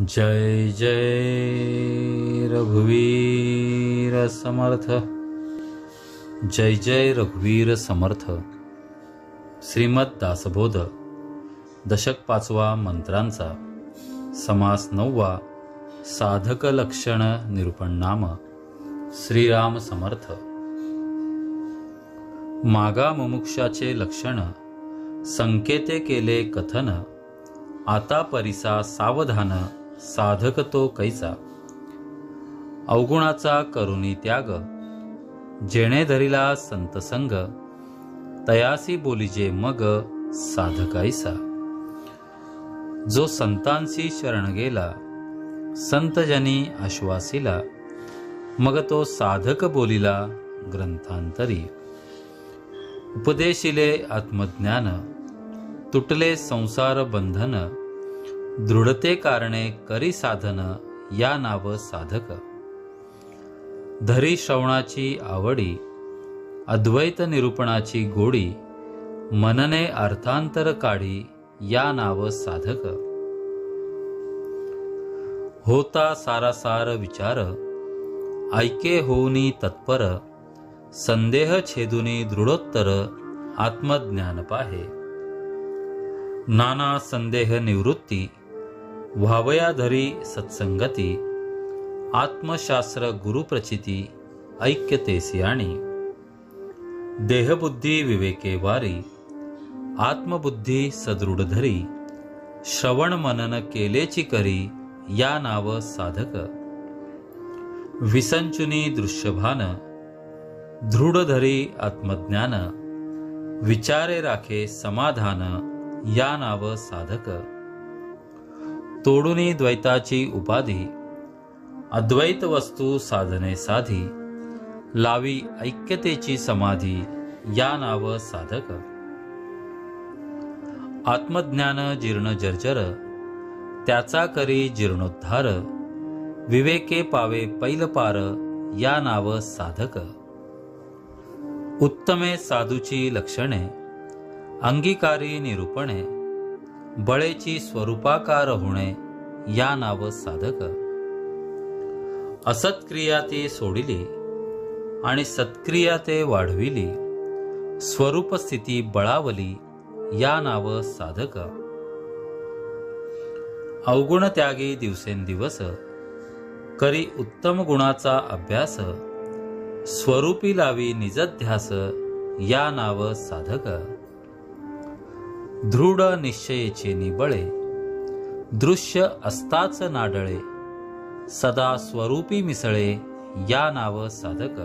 जय जय रघुवीर समर्थ। जय जय रघुवीर समर्थ। श्रीमद दासबोध दशक पाचवा मंत्रांचा समास नववा साधक लक्षण निरूपण नाम श्रीराम समर्थ। मागा मुमुक्षाचे लक्षण संकेते केले कथन आता परिसा सावधान। साधक तो कैसा? अवगुणाचा करुणी त्याग जेणे धरिला संतसंग तयासी बोलिजे मग साधकाईसा जो संतांशी शरण गेला संतजनी आश्वासिला मग तो साधक बोलिला ग्रंथांतरी. उपदेशिले आत्मज्ञान तुटले संसार बंधन दृढते कारणे करी साधन या नाव साधक. धरी श्रवणाची आवडी अद्वैत निरूपणाची गोडी मनने अर्थांतर काढी या नाव साधक. होता सारासार विचार ऐके होऊनी तत्पर संदेह छेदुनी दृढोत्तर आत्मज्ञान पाहे. नाना संदेह निवृत्ती व्हावयाधरी सत्संगती आत्मशास्त्र गुरुप्रचिती ऐक्यतेसी आणि देहबुद्धी विवेके वारी आत्मबुद्धी सदृढ धरी श्रवण मनन केलेची करी या नाव साधक. विसंचुनी दृश्यभान दृढ धरी आत्मज्ञान विचारे राखे समाधान या नाव साधक. तोडुनी द्वैताची उपाधी. अद्वैत वस्तू साधने साधी. लावी ऐक्यतेची समाधी या नाव साधक. आत्मज्ञान जीर्ण जर्जर. त्याचा करी जीर्णोद्धार. विवेके पावे पैलपार या नाव साधक. उत्तमे साधूची लक्षणे. अंगीकारी निरूपणे. बळेची स्वरूपाकार होणे या नाव साधक. असत्क्रिया ते सोडिली आणि सत्क्रिया ते वाढविली स्वरूप स्थिती बळावली या नाव साधक. अवगुण त्यागी दिवसेंदिवस करी उत्तम गुणाचा अभ्यास स्वरूपी लावी निजध्यास या नाव साधक. दृढ निश्चयेचे निबळे दृश्य असताच नाडळे सदा स्वरूपी मिसळे या नाव साधक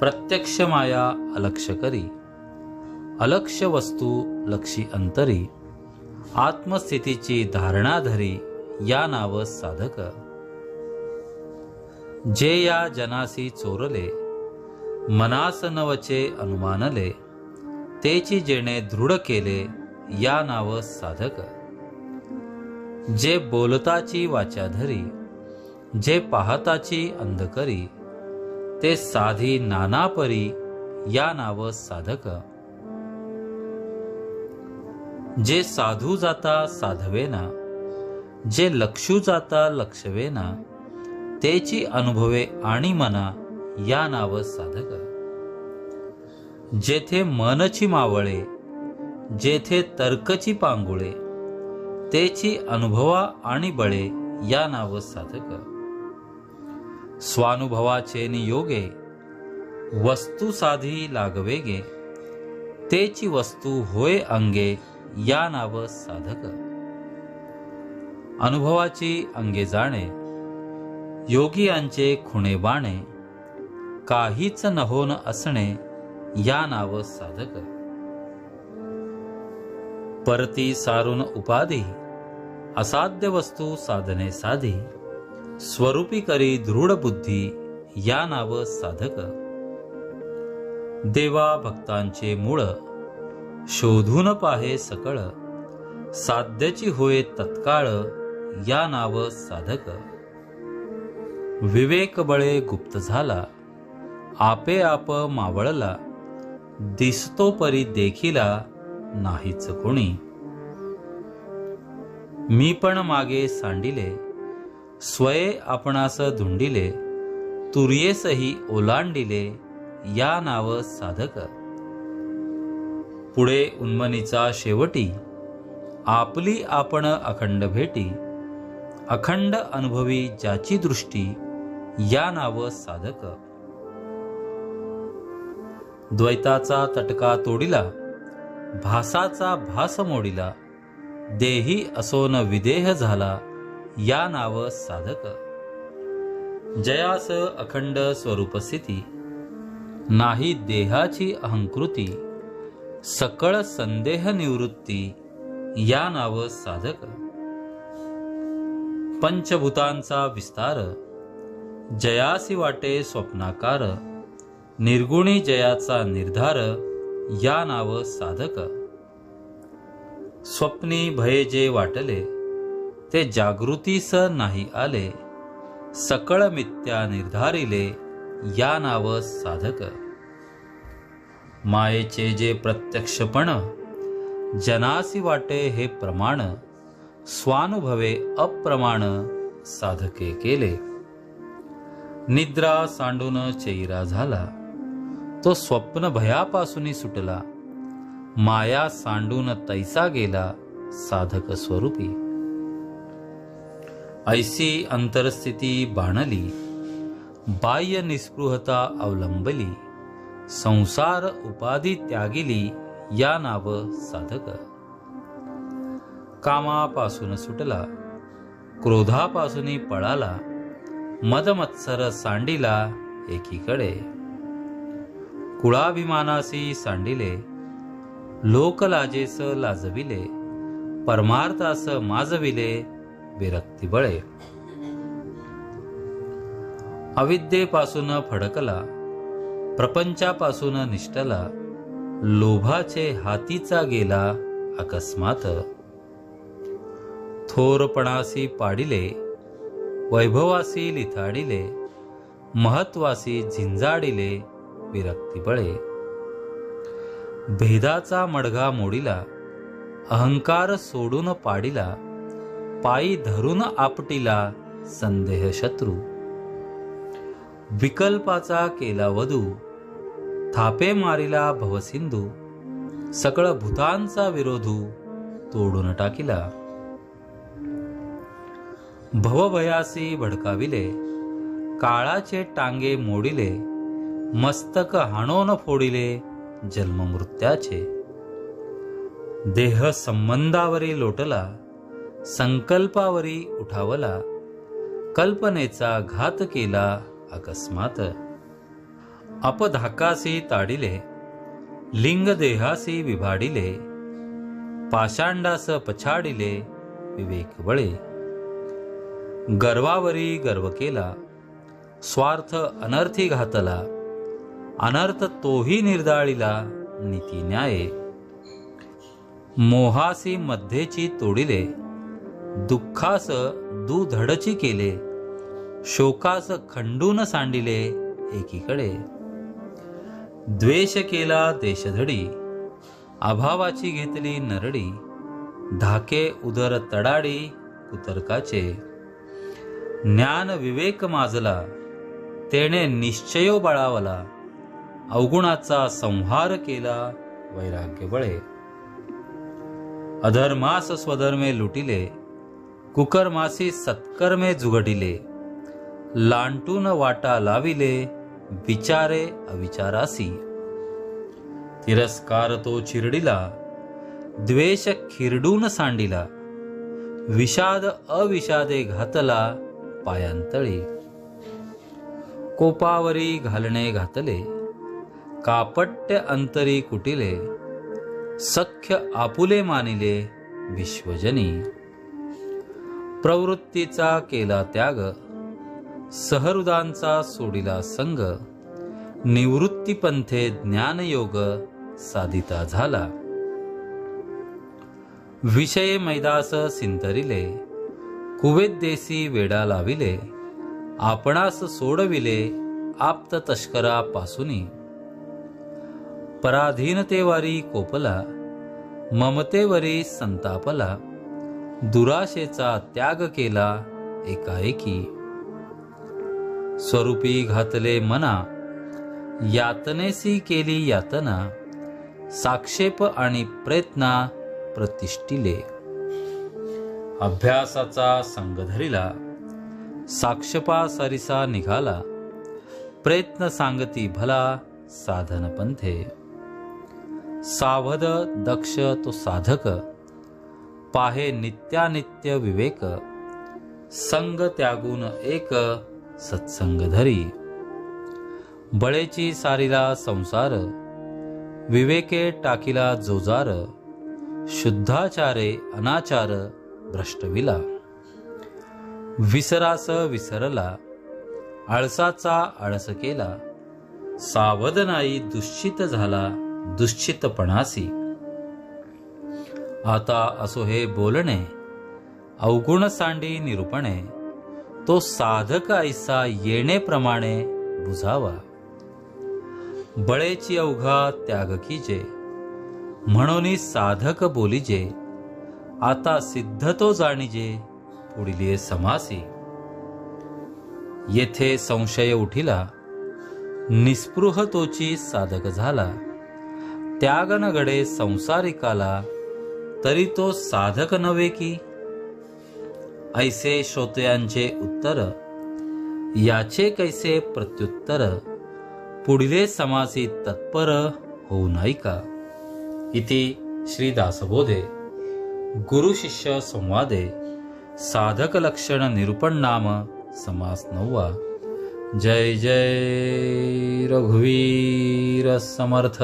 प्रत्यक्ष माया अलक्ष करी अलक्ष वस्तू लक्षी अंतरी आत्मस्थितीची धारणा धरी या नाव साधक जे या जनासी चोरले मनास नवचे अनुमानले तेची जेणे दृढ केले या नाव साधक. जे बोलताची वाचा धरी जे पाहताची अंधकरी ते साधी नानापरी या नाव साधक. जे साधू जाता साधवेना जे लक्षू जाता लक्षवेना तेची अनुभवे आणि मना या नाव साधक. जेथे मनची मावळे जेथे तर्कची पांगुळे तेची अनुभवा आणि बळे या नाव साधक. स्वानुभवाचे नियोगे वस्तू साधी लागवेगे तेची वस्तू होय अंगे या नाव साधक. अनुभवाची अंगे जाणे योगियांचे खुणे बाणे काहीच नहोन असणे या नाव साधक परती सारून उपाधी असाध्य वस्तू साधने साधी स्वरूपी करी दृढ बुद्धी या नाव साधक देवा भक्तांचे मूळ शोधून पाहे सकळ साध्याची होय तत्काळ या नाव साधक विवेक बळे गुप्त झाला आपे आप मावळला दिसतो परी देखिला नाहीच कोणी. मी पण मागे सांडिले स्वये आपणास धुंडिले तुर्येसही ओलांडिले या नाव साधक. पुढे उन्मनीचा शेवटी आपली आपण अखंड भेटी अखंड अनुभवी ज्याची दृष्टी या नाव साधक. द्वैताचा तटका तोडिला भासाचा भास मोडिला देही असोन विदेह झाला या नाव साधक. जयास अखंड स्वरूप स्थिती नाही देहाची अहंकृती सकळ संदेह निवृत्ती या नाव साधक. पंचभूतांचा विस्तार जयासी वाटे स्वप्नाकार निर्गुणी जयाचा निर्धार या नाव साधक. स्वप्नी भये जे वाटले ते जागृतीस नाही आले. सकळ मिथ्या निर्धारिले या नाव साधक. मायेचे जे प्रत्यक्षपण जनासी वाटे हे प्रमाण स्वानुभवे अप्रमाण साधके केले. निद्रा सांडून चेरा झाला. तो स्वप्न भयापासून सुटला. माया सांडून तैसा गेला साधक स्वरूपी. ऐसी अंतरस्थिती बाणली बाह्य निस्पृहता अवलंबली संसार उपाधी त्यागिली या नाव साधक. कामापासून सुटला क्रोधापासून पळाला मदमत्सर सांडिला एकीकडे. कुळाभिमानासी सांडिले लोकलाजेस लाजविले परमार्थास माजविले विरक्ती बळे. अविद्येपासून फडकला प्रपंचापासून निष्ठला लोभाचे हातीचा गेला अकस्मात. थोरपणासी पाडिले वैभवासी लिथाडिले महत्वासी झिंजाडिले विरक्ती बळे. भेदाचा मडगा मोडिला अहंकार सोडून पाडिला पायी धरून आपटीला संदेह शत्रू. विकल्पाचा केला वधू थापे मारिला भवसिंधू सकळ भूतांचा विरोधू तोडून टाकिला. भवभयासी भडकाविले काळाचे टांगे मोडिले मस्तक हाणोन फोडिले जन्ममृत्याचे. देह संबंधावरी लोटला संकल्पावरी उठावला कल्पनेचा घात केला अकस्मात. अपधाकासी ताडिले लिंग देहासी विभाडिले पाषांडास पछाडिले विवेक बळे गर्वावरी गर्व केला स्वार्थ अनर्थी घातला अनर्थ तोही निर्दाळीला नीती न्याये. मोहासी मध्येची तोडिले दुःखास दुधडची केले शोकास खंडून सांडिले एकीकडे. द्वेष केला देशधडी अभावाची घेतली नरडी धाके उदर तडाडी कुतर्काचे. ज्ञान विवेक माजला तेने निश्चयो बळावला अवगुणाचा संहार केला वैराग्य बळे अधर्मास स्वधर्मे लुटिले कुकर्मासी सत्कर्मे जुगडिले लांटून वाटा लाविले विचारे अविचारासी. तिरस्कार तो चिरडिला द्वेष खिरडून सांडिला विषाद अविषादे घातला पायांतळी. कोपावरी घालणे घातले कापट्य अंतरी कुटिले सख्य आपुले मानिले विश्वजनी. प्रवृत्तीचा केला त्याग सहृदांचा सोडिला संग निवृत्तीपंथे ज्ञानयोग साधिता झाला. विषय मैदास सिंतरिले कुवेद्देसी वेडा लाविले आपणास सोडविले आप्त तस्करापासूनी पराधीनतेवारी कोपला ममतेवरी संतापला दुराशेचा त्याग केला एकाएकी. स्वरूपी घातले मना यातनेसी केली यातना साक्षेप आणि प्रयत्ना प्रतिष्ठिले. अभ्यासाचा संग धरिला साक्षपा सरिसा निघाला प्रयत्न सांगती भला साधन पंथे सावध दक्ष तो साधक. पाहे नित्यानित्य विवेक. संग त्यागून एक सत्संग धरी. बळेची सारीला संसार. विवेके टाकीला जोजार. शुद्धाचारे अनाचार भ्रष्टविला. विसरास विसरला. आळसाचा आळस केला. सावध नाही दुश्चित झाला. दुश्चितपणासी. आता असो हे बोलणे अवगुण सांडी निरूपणे तो साधक ऐसा येणेप्रमाणे बुजावा बळेची अवघा त्याग कीजे म्हणून साधक बोलीजे आता सिद्ध तो जाणीजे पुढील समासी. येथे संशय उठिला निस्पृह तोची साधक झाला. त्याग न घडे संसारिकाला तरी तो साधक नव्हे की? ऐसे श्रोतयांचे उत्तर याचे कैसे प्रत्युत्तर पुढले समासी तत्पर होऊ नाही का? इति श्री दासबोधे गुरु शिष्य संवादे साधक लक्षण निरूपण नाम समास नववा। जय जय रघुवीर समर्थ।